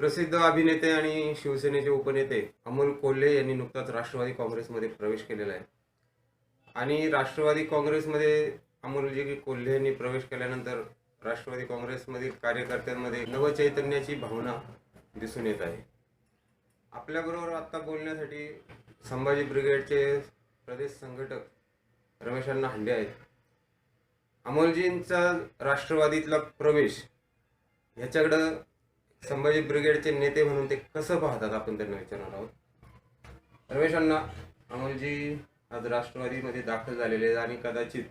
प्रसिद्ध अभिनेते आणि शिवसेनेचे उपनेते अमोल कोल्हे यांनी नुकताच राष्ट्रवादी काँग्रेसमध्ये प्रवेश केलेला आहे. आणि राष्ट्रवादी काँग्रेसमध्ये अमोलजी कोल्हे यांनी प्रवेश केल्यानंतर राष्ट्रवादी काँग्रेसमधील कार्यकर्त्यांमध्ये नवचैतन्याची भावना दिसून येत आहे. आपल्याबरोबर आत्ता बोलण्यासाठी संभाजी ब्रिगेडचे प्रदेश संघटक रमेशांना हंडे आहेत. अमोलजींचा राष्ट्रवादीतला प्रवेश ह्याच्याकडं संभाजी ब्रिगेडचे नेते म्हणून ते कसं पाहतात आपण त्यांना विचारणार आहोत? रमेश अण्णा अमोलजी आज राष्ट्रवादीमध्ये दाखल झालेले आहेत आणि कदाचित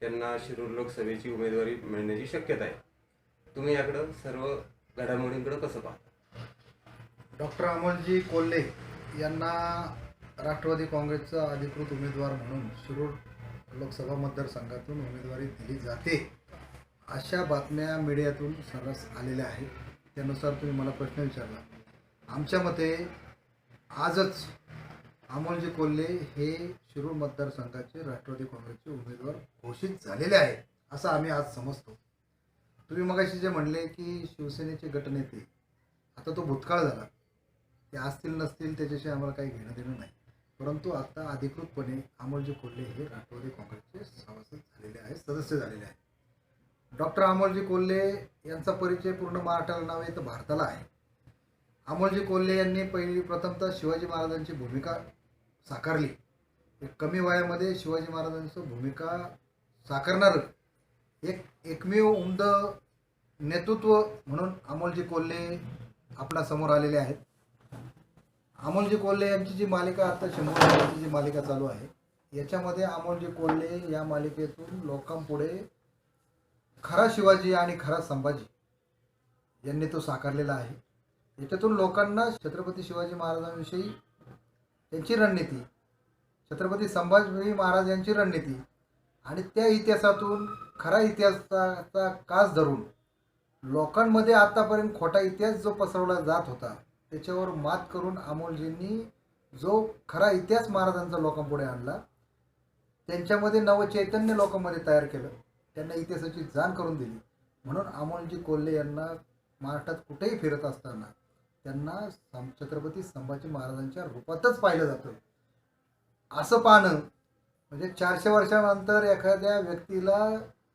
त्यांना शिरूर लोकसभेची उमेदवारी मिळण्याची शक्यता आहे. तुम्ही याकडं सर्व घडामोडींकडं कसं पाहता? डॉक्टर अमोलजी कोल्हे यांना राष्ट्रवादी काँग्रेसचा अधिकृत उमेदवार म्हणून शिरूर लोकसभा मतदारसंघातून उमेदवारी दिली जाते अशा बातम्या मीडियातून सर्रास आलेल्या आहेत. त्यानुसार तुम्ही मला प्रश्न विचारला. आमच्या मते आजच अमोलजी कोल्हे हे शिरूर मतदारसंघाचे राष्ट्रवादी काँग्रेसचे उमेदवार घोषित झालेले आहेत असं आम्ही आज समजतो. तुम्ही मगाशी जे म्हणले की शिवसेनेचे गटनेते आता तो भूतकाळ झाला. ते असतील नसतील त्याच्याशी आम्हाला काही घेणं देणं नाही. परंतु आता अधिकृतपणे अमोलजी कोल्हे हे राष्ट्रवादी काँग्रेसचे सभासद झालेले आहेत सदस्य झालेले आहेत. डॉक्टर अमोलजी कोल्हे यांचा परिचय पूर्ण महाराष्ट्राला नव्हे तर भारताला आहे. अमोलजी कोल्हे यांनी पहिली प्रथमतः शिवाजी महाराजांची भूमिका साकारली. कमी वयामध्ये शिवाजी महाराजांचं भूमिका साकारणारं एक एकमेव उमद नेतृत्व म्हणून अमोलजी कोल्हे आपल्यासमोर आलेले आहेत. अमोलजी कोल्हे यांची जी मालिका आता शंभर जी मालिका चालू आहे याच्यामध्ये अमोलजी कोल्हे या मालिकेतून लोकांपुढे खरा शिवाजी आणि खरा संभाजी यांनी तो साकारलेला आहे. याच्यातून लोकांना छत्रपती शिवाजी महाराजांविषयी त्यांची रणनीती छत्रपती संभाजी महाराज यांची रणनीती आणि त्या इतिहासातून खरा इतिहासाचा कास धरून लोकांमध्ये आतापर्यंत खोटा इतिहास जो पसरवला जात होता त्याच्यावर मात करून अमोलजींनी जो खरा इतिहास महाराजांचा लोकांपुढे आणला त्यांच्यामध्ये नवचैतन्य लोकांमध्ये तयार केलं. त्यांना इतिहासाची जाण करून दिली. म्हणून अमोलजी कोल्हे यांना महाराष्ट्रात कुठेही फिरत असताना त्यांना सं छत्रपती संभाजी महाराजांच्या रूपातच पाहिलं जातं. असं पाहणं म्हणजे चारशे वर्षानंतर एखाद्या व्यक्तीला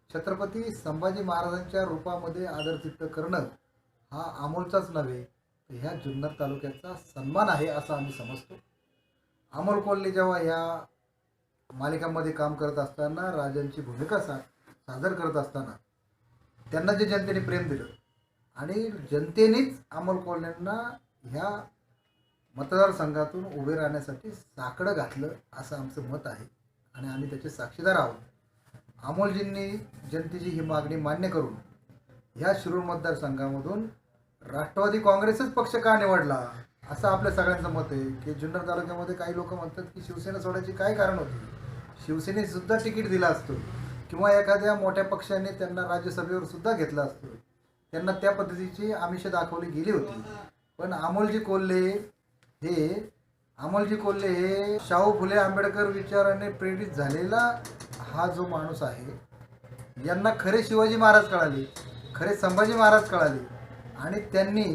छत्रपती संभाजी महाराजांच्या रूपामध्ये आदरचित्त करणं हा अमोलचाच नव्हे तर ह्या जुन्नर तालुक्याचा सन्मान आहे असं आम्ही समजतो. अमोल कोल्हे जेव्हा ह्या मालिकांमध्ये काम करत असताना राजांची भूमिका सा सादर करत असताना त्यांना जे जनतेने प्रेम दिलं आणि जनतेनेच अमोल कोल्हेंना ह्या मतदारसंघातून उभे राहण्यासाठी साकडं घातलं असं आमचं मत आहे आणि आम्ही त्याचे साक्षीदार आहोत. अमोलजींनी जनतेची ही मागणी मान्य करून ह्या शिरूर मतदारसंघामधून राष्ट्रवादी काँग्रेसच पक्ष का निवडला असं आपल्या सगळ्यांचं मत आहे. की जुन्नर तालुक्यामध्ये काही लोक म्हणतात की शिवसेना सोडायची काय कारण होती? शिवसेनेसुद्धा तिकीट दिलं असतं. किंवा एखाद्या मोठ्या पक्षाने त्यांना राज्यसभेवर सुद्धा घेतलं असतं. त्यांना त्या पद्धतीची आमिष दाखवली गेली होती. पण अमोलजी कोल्हे हे अमोलजी कोल्हे हे शाहू फुले आंबेडकर विचाराने प्रेरित झालेला हा जो माणूस आहे यांना खरे शिवाजी महाराज कळाले खरे संभाजी महाराज कळाले आणि त्यांनी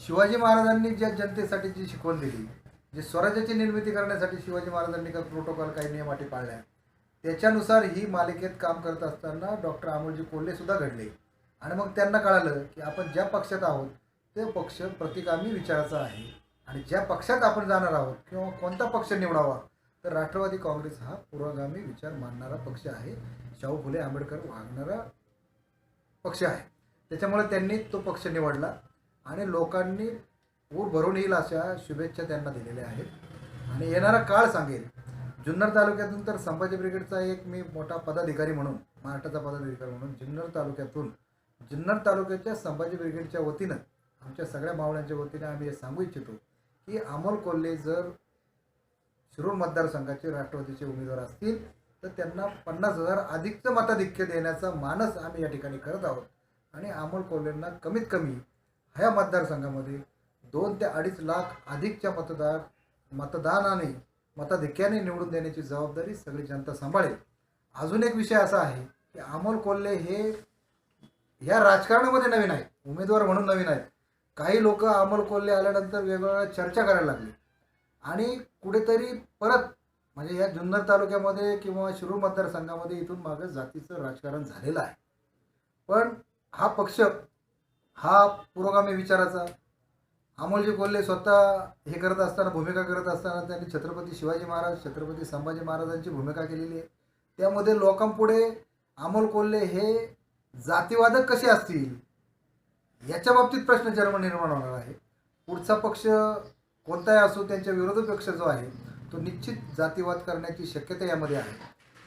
शिवाजी महाराजांनी ज्या जनतेसाठी जी शिकवण दिली जे स्वराज्याची निर्मिती करण्यासाठी शिवाजी महाराजांनी का प्रोटोकॉल काही नियमाटी पाळल्या त्याच्यानुसार ही मालिकेत काम करत असताना डॉक्टर अमोलजी कोल्हे सुद्धा घडले. आणि मग त्यांना कळालं की आपण ज्या पक्षात आहोत ते पक्ष प्रतिगामी विचाराचा आहे. आणि ज्या पक्षात आपण जाणार आहोत किंवा कोणता पक्ष निवडावा तर राष्ट्रवादी काँग्रेस हा पुरोगामी विचार मानणारा पक्ष आहे. शाहू फुले आंबेडकर वागणारा पक्ष आहे. त्याच्यामुळे त्यांनी तो पक्ष निवडला आणि लोकांनी ऊर भरून येईल अशा शुभेच्छा त्यांना दिलेल्या आहेत. आणि येणारा काळ सांगेल जुन्नर तालुक्यातून तर संभाजी ब्रिगेडचा एक मी मोठा पदाधिकारी म्हणून महाराष्ट्राचा पदाधिकारी म्हणून जुन्नर तालुक्यातून जुन्नर तालुक्याच्या संभाजी ब्रिगेडच्या वतीनं आमच्या सगळ्या मावळ्यांच्या वतीनं आम्ही हे सांगू इच्छितो की अमोल कोल्हे जर शिरूर मतदारसंघाचे राष्ट्रवादीचे उमेदवार असतील तर त्यांना पन्नास हजार अधिकचं मताधिक्य देण्याचा मानस आम्ही या ठिकाणी करत आहोत. आणि अमोल कोल्हेंना कमीत कमी ह्या मतदारसंघामध्ये दोन ते अडीच लाख अधिकच्या मतदार मतदानाने मताधिक्याने निवडून देण्याची जबाबदारी सगळी जनता सांभाळेल. अजून एक विषय असा आहे की अमोल कोल्हे हे ह्या राजकारणामध्ये नवीन आहेत. उमेदवार म्हणून नवीन आहेत. काही लोक अमोल कोल्हे आल्यानंतर वेगवेगळ्या चर्चा करायला लागले. आणि कुठेतरी परत म्हणजे या जुन्नर तालुक्यामध्ये किंवा शिरूर मतदारसंघामध्ये इथून मागं जातीचं राजकारण झालेलं आहे. पण हा पक्ष हा पुरोगामी विचाराचा अमोलजी कोल्हे स्वतः हे करत असताना भूमिका करत असताना त्यांनी छत्रपती शिवाजी महाराज छत्रपती संभाजी महाराजांची भूमिका केलेली आहे. त्यामध्ये लोकांपुढे अमोल कोल्हे हे जातीवादक कसे असतील? याच्या बाबतीत प्रश्न जन्म निर्माण होणार आहे. पुढचा पक्ष कोणताही असो त्यांच्या विरोधी पक्ष जो आहे तो निश्चित जातीवाद करण्याची शक्यता यामध्ये आहे.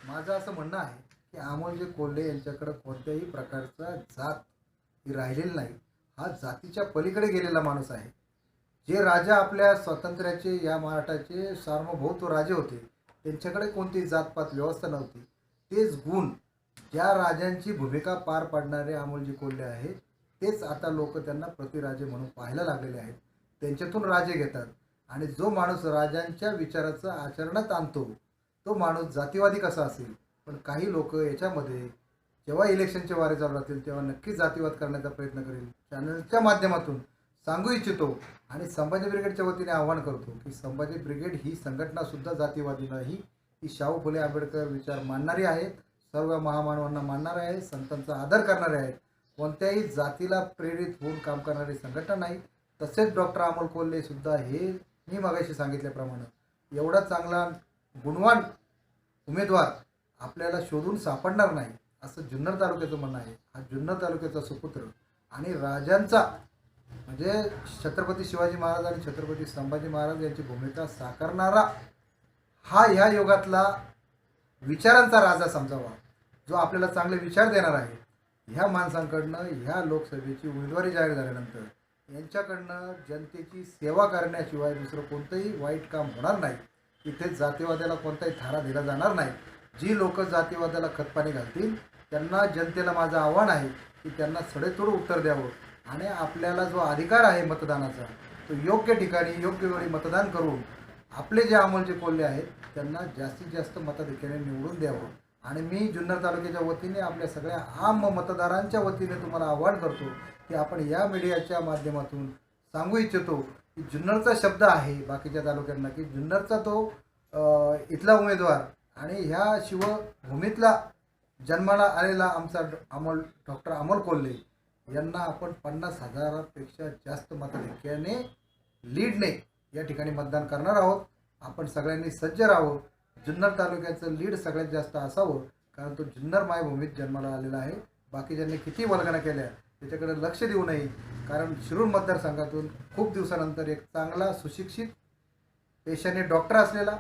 माझं असं म्हणणं आहे की अमोलजी कोल्हे यांच्याकडं कोणत्याही प्रकारचा जात ही राहिलेली नाही. हा जातीच्या पलीकडे गेलेला माणूस आहे. जे राजा आपल्या स्वातंत्र्याचे या महाराष्ट्राचे सार्वभौत्व राजे होते त्यांच्याकडे कोणती जातपात व्यवस्था नव्हती. तेच गुण ज्या राजांची भूमिका पार पाडणारे अमोलजी कोल्हे आहेत तेच आता लोक त्यांना प्रतिराजे म्हणून पाहायला लागलेले आहेत. त्यांच्यातून राजे घेतात. आणि जो माणूस राजांच्या विचाराचं आचरणात आणतो तो माणूस जातीवादी कसा असेल? पण काही लोक याच्यामध्ये जेव्हा इलेक्शनचे वारे चालू राहतील तेव्हा नक्कीच जातीवाद करण्याचा प्रयत्न करेल. चॅनलच्या माध्यमातून सांगू इच्छितो आणि संभाजी ब्रिगेडच्या वतीने आवाहन करतो की संभाजी ब्रिगेड ही संघटना सुद्धा जातीवादी नाही ही शाहू फुले आंबेडकर विचार मानणारी आहेत सर्व महामानवांना मानणार आहे संतांचा आदर करणारे आहेत. कोणत्याही जातीला प्रेरित होऊन काम करणारी संघटना नाही. तसेच डॉक्टर अमोल कोल्हे सुद्धा हे मी मगाशी सांगितल्याप्रमाणे एवढा चांगला गुणवान उमेदवार आपल्याला शोधून सापडणार नाही असं जुन्नर तालुक्याचं म्हणणं आहे. हा जुन्नर तालुक्याचा सुपुत्र आणि राजांचा म्हणजे छत्रपती शिवाजी महाराज आणि छत्रपती संभाजी महाराज यांची भूमिका साकारणारा हा ह्या युगातला विचारांचा राजा समजावा जो आपल्याला चांगले विचार देणार आहे. ह्या माणसांकडनं ह्या लोकसभेची उमेदवारी जाहीर झाल्यानंतर यांच्याकडनं जनतेची सेवा करण्याशिवाय दुसरं कोणतंही वाईट काम होणार नाही. इथे जातीवादाला कोणताही थारा दिला जाणार नाही. जी लोक जातीवादाला खतपाणी घालतील त्यांना जनतेला माझं आव्हान आहे की त्यांना सडेतोड उत्तर द्यावं. आणि आपल्याला जो अधिकार आहे मतदानाचा तो योग्य ठिकाणी योग्य वेळी मतदान करून आपले जे अमोलचे कोल्हे आहेत त्यांना जास्तीत जास्त मताधिक्याने निवडून द्यावं. आणि मी जुन्नर तालुक्याच्या वतीने आपल्या सगळ्या आम मतदारांच्या वतीने तुम्हाला आवाहन करतो की आपण या मीडियाच्या माध्यमातून सांगू इच्छितो की जुन्नरचा शब्द आहे बाकीच्या तालुक्यांना की जुन्नरचा तो इथला उमेदवार आणि ह्या शिवभूमीतला जन्माला आलेला आमचा अमोल डॉक्टर अमोल कोल्हे यांना आपण पन्नास हजारापेक्षा जास्त मताधिक्याने लीडने या ठिकाणी मतदान करणार आहोत. आपण सगळ्यांनी सज्ज राहावं. जुन्नर तालुक्याचं लीड सगळ्यात जास्त असावं कारण तो जुन्नर मायभूमीत जन्माला आलेला आहे. बाकीच्यांनी किती वल्गना केल्या त्याच्याकडे लक्ष देऊ नये कारण शिरूर मतदारसंघातून खूप दिवसानंतर एक चांगला सुशिक्षित पेशाने डॉक्टर असलेला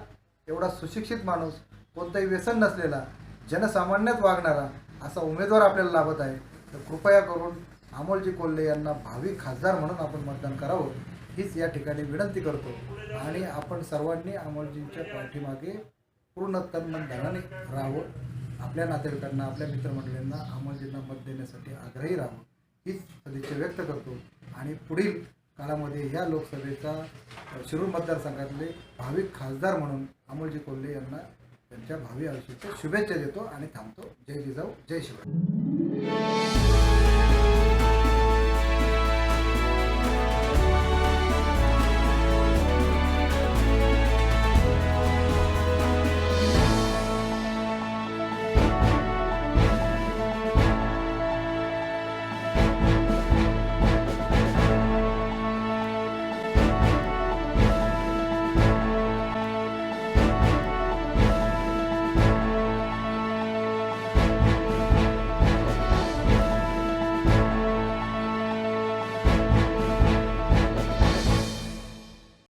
एवढा सुशिक्षित माणूस कोणतंही व्यसन नसलेला जनसामान्यात वागणारा असा उमेदवार आपल्याला लाभत आहे. तर कृपया करून अमोलजी कोल्हे यांना भावी खासदार म्हणून आपण मतदान करावं हीच या ठिकाणी विनंती करतो. आणि आपण सर्वांनी अमोलजींच्या पाठीमागे पूर्ण तन्मन धनाने राहावं. आपल्या नातेवाईकांना आपल्या मित्रमंडळींना अमोलजींना मत देण्यासाठी आग्रही राहावं हीच सदिच्छा व्यक्त करतो. आणि पुढील काळामध्ये या लोकसभेचा शिरूर मतदारसंघातले भावी खासदार म्हणून अमोलजी कोल्हे यांना त्यांच्या भावी आयुष्याच्या शुभेच्छा देतो आणि थांबतो. जय जिजाऊ जय शिवराय.